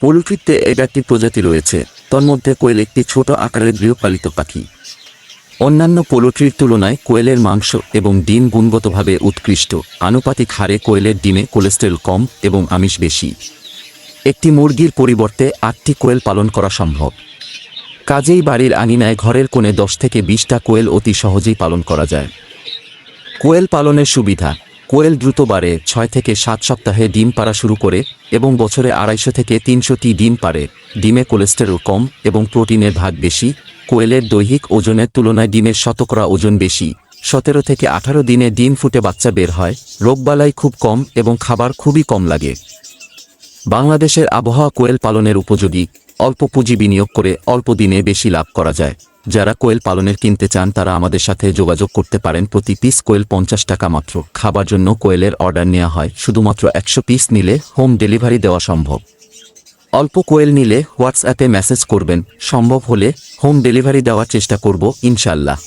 পোলট্রিতে এগারটি প্রজাতি রয়েছে। তন্মধ্যে কোয়েল একটি ছোট আকারের গৃহপালিত পাখি। অন্যান্য পোলট্রির তুলনায় কোয়েলের মাংস এবং ডিম গুণগতভাবে উৎকৃষ্ট। আনুপাতিক হারে কোয়েলের ডিমে কোলেস্টেরল কম এবং আমিষ বেশি। একটি মুরগির পরিবর্তে আটটি কোয়েল পালন করা সম্ভব। কাজেই বাড়ির আঙিনায় ঘরের কোণে দশ থেকে বিশটা কোয়েল অতি সহজেই পালন করা যায়। কোয়েল পালনের সুবিধা কোয়েল দ্রুত বাড়ে, ছয় থেকে সাত সপ্তাহে ডিম পাড়া শুরু করে এবং বছরে আড়াইশো থেকে তিনশোটি ডিম পারে ডিমে কোলেস্টেরল কম এবং প্রোটিনের ভাগ বেশি। কোয়েলের দৈহিক ওজনের তুলনায় ডিমের শতকরা ওজন বেশি। সতেরো থেকে আঠারো দিনে ডিম ফুটে বাচ্চা বের হয়, রোগবালাই খুব কম এবং খাবার খুবই কম লাগে। বাংলাদেশের আবহাওয়া কোয়েল পালনের উপযোগী, অল্প পুঁজি বিনিয়োগ করে অল্প দিনে বেশি লাভ করা যায়। যারা কোয়েল পালনের কিনতে চান তারা আমাদের সাথে যোগাযোগ করতে পারেন প্রতি পিস কোয়েল পঞ্চাশ টাকা মাত্র। খাবার জন্য কোয়েলের অর্ডার নেওয়া হয়। শুধুমাত্র একশো পিস নিলে হোম ডেলিভারি দেওয়া সম্ভব। অল্প কোয়েল নিলে হোয়াটসঅ্যাপে মেসেজ করবেন। সম্ভব হলে হোম ডেলিভারি দেওয়ার চেষ্টা করব ইনশাল্লাহ